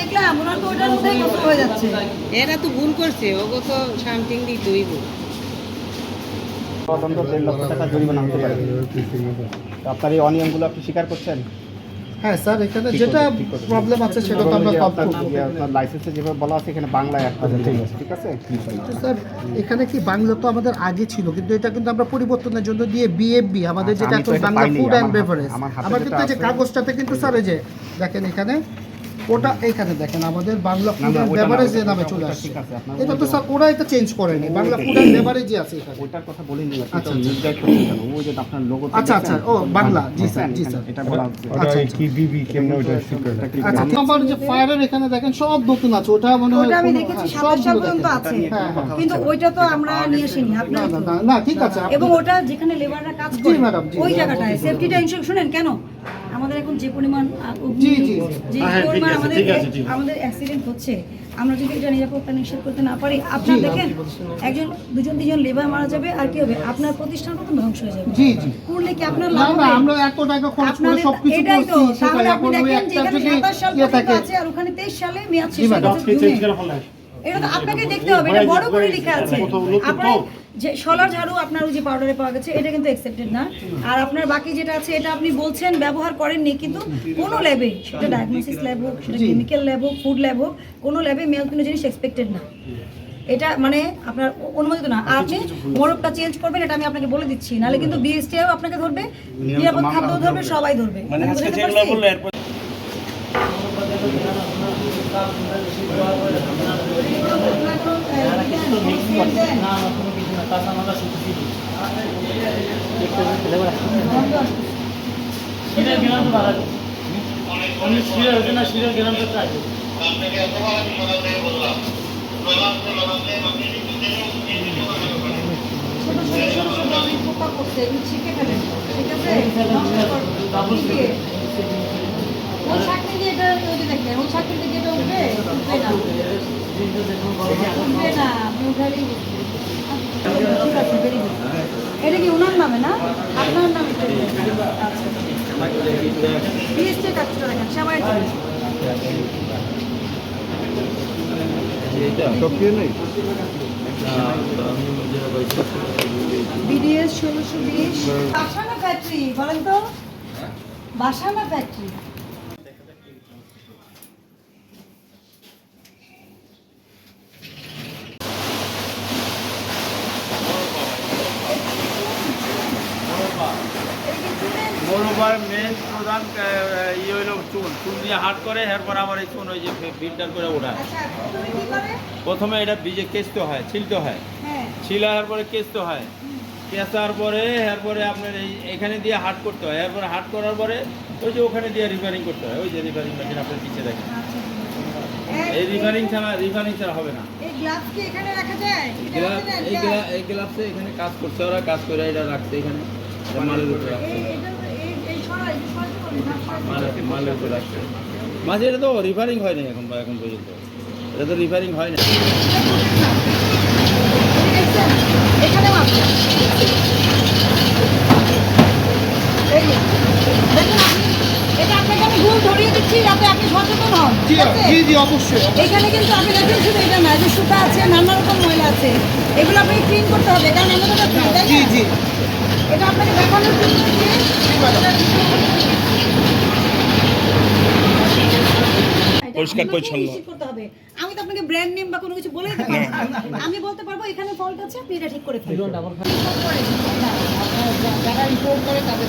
দেখলাম ওনার তো ওটার মধ্যেই কষ্ট হয়ে যাচ্ছে। এরা তো ভুল করছে ওগো তো সামথিং ভুল অত্যন্ত দেড় লক্ষ টাকা জরিমানা হতে পারে। আপনার এই অনিয়মগুলো আপনি স্বীকার করছেন? হ্যাঁ স্যার এখানে যেটা প্রবলেম আছে সেটা তো আমরা সলভ করব লাইসেন্সে যেভাবে বলা আছে এখানে বাংলায় একটা ঠিক আছে। ঠিক আছে? স্যার এখানে কি বাংলা তো আমাদের আগে ছিল কিন্তু এটা কিন্তু আমরা পরিবর্তনের জন্য দিয়ে বিএফবি আমাদের আচ্ছা, যেটা এখন বাংলা ফুড অ্যান্ড বেভারেজ আমার কিন্তু যে কাগজটাতে কিন্তু স্যার এই যে দেখেন এখানে ওটা এইখানে দেখেন আমাদের বাংলা না, ফুড না, অ্যান্ড ওটা না, বেভারেজ ওটা- নামে চলে আসছে। এটা তো স্যার ওরা এটা চেঞ্জ করেনি। বাংলা ফুড অ্যান্ড বেভারেজই আছে এখানে। ওইটার কথা বলিনি আপনি আচ্ছা, আচ্ছা। ওই যে আপনার লোগো আচ্ছা, আচ্ছা, ও, বাংলা, জি স্যার, জি স্যার। এটা বলা আচ্ছা, আচ্ছা। কি বিবি কেমনে শিখবে এটা আচ্ছা বাংলা- আমার যে ফায়ারের এখানে দেখেন সব নতুন আছে। ওটা মনে হয় ওটা আমি দেখেছি হ্যাঁ, সাতাশ সাল পর্যন্ত আছে। হ্যাঁ, হ্যাঁ। কিন্তু ওইটা তো আমরা নিয়ে আসিনি। না আপনার না না না ঠিক আছে। এবং ওটা যেখানে লেবাররা কাজ করে ওই জায়গাটায়। সেফটিটা ইনশিওর শুনেন কেন? আমাদের এখন যে পরিমাণ। যে পরিমাণ আমাদের আমাদের অ্যাক্সিডেন্ট হচ্ছে আমরা যদি এটা নিরাপত্তা নিশ্চিত করতে না পারি আপনার দেখেন একজন দুজন তিনজন লেবার মারা যাবে আর কি হবে? আপনার প্রতিষ্ঠান কত ধ্বংস হয়ে যাবে। জি জি। করলে কি আপনার লাভ না হবে? আমরা এত টাকা খরচ করে আপনাদের- সবকিছু এটাই তো। করছি তাহলে আপনি দেখেন যে এখানে 27 সাল ইয়ে আছে আর ওখানে 23 সালে মেয়াদ শেষ হয়ে গেছে। এটা তো আপনাকে দেখতে হবে এটা বড় করে লেখা আছে। আপনার যে সোলার ঝাড়ু আপনার ওই যে পাউডারে পাওয়া গেছে এটা কিন্তু অ্যাকসেপ্টেড না। আর আপনার বাকি যেটা আছে এটা আপনি বলছেন ব্যবহার করেননি কিন্তু কোনো ল্যাবে সেটা ডায়াগনোসিস ল্যাব হোক সেটা কেমিক্যাল ল্যাব হোক ফুড ল্যাব হোক কোনো ল্যাবে মেল কোনো জিনিস এক্সপেক্টেড না। এটা মানে আপনার অনুমোদিত না। আর আপনি মোড়কটা চেঞ্জ করবেন এটা আমি আপনাকে বলে দিচ্ছি। নাহলে কিন্তু বিএসটিও আপনাকে ধরবে নিরাপদ খাদ্য ধরবে সবাই ধরবে। মানে আজকে যেগুলো বললে ছোট ছোট ছোট ছোট অনেক পোকা করছে এগুলো ছিটকে ফেলেন ঠিক আছে নষ্ট করবেন। কি দিয়ে? না উঠবে না আপনি বুঝবেন। ঠিক আছে. এটা কি ওনার নামে না? আপনার নামে কাজটা দেখেন সবাই বিডিএস বিশ। ফ্যাক্টরি বলেন তো। বাসা ফ্যাক্টরি মৌলবার মেন প্রধান ইয়ে হইল চুন। চুন দিয়ে হাট করে এরপর আবার এই চুন ওই যে ফিল্টার করে ওঠায় আচ্ছা প্রথমে এটা বীজে কেচতে হয় ছিলতে হয়। হ্যাঁ। ছিলার পরে কেচতে হয়। কেচার পরে এরপরে আপনার এই এখানে দিয়ে হাট করতে হয়। এরপরে হাট করার পরে ওই যে ওখানে দিয়ে রিপেয়ারিং করতে হয়। ওই যে রিপেয়ারিং মেশিন আপনার পিছিয়ে দেখেন। আচ্ছা এই রিপেয়ারিং ছাড়া রিপেয়ারিং ছাড়া হবে না। এই গ্লাস কি এখানে রাখা যায়? এই এখানে কাজ করছে ওরা কাজ করে এটা রাখছে এখানে। মালের উপরে রাখছে এই এটা এই এই ছড়া এই ছড়া করুন ভাগ করে দিন। মালের উপরে মাঝে এটা তো রিপেয়ারিং হয়নি এখন এখন পর্যন্ত। এটা তো রিপেয়ারিং হয় না দেখছেন? এখানেও আছে। এই যে, দেখুন আপনি এটা আপনাকে ভুল ধরিয়ে দিচ্ছি যাতে আপনি সচেতন হন জি জি জি অবশ্যই এখানে কিন্তু আমি দেখেন শুধু এটা না যে সুতা আছে নানা রকম ময়লা আছে। এগুলো আপনাকে ক্লিন করতে হবে কারণ আমাদের এটা আপনাকে দেখানোর জন্য পরিষ্কার পরিচ্ছন্ন। করতে হবে। আমি তো আপনাকে ব্র্যান্ড নেম বা কোনো কিছু বলে দিতে পারব না। আমি বলতে পারব এখানে ফল্ট আছে আপনি এটা ঠিক করে ফেলুন। যারা রিপোর্ট করে তাদের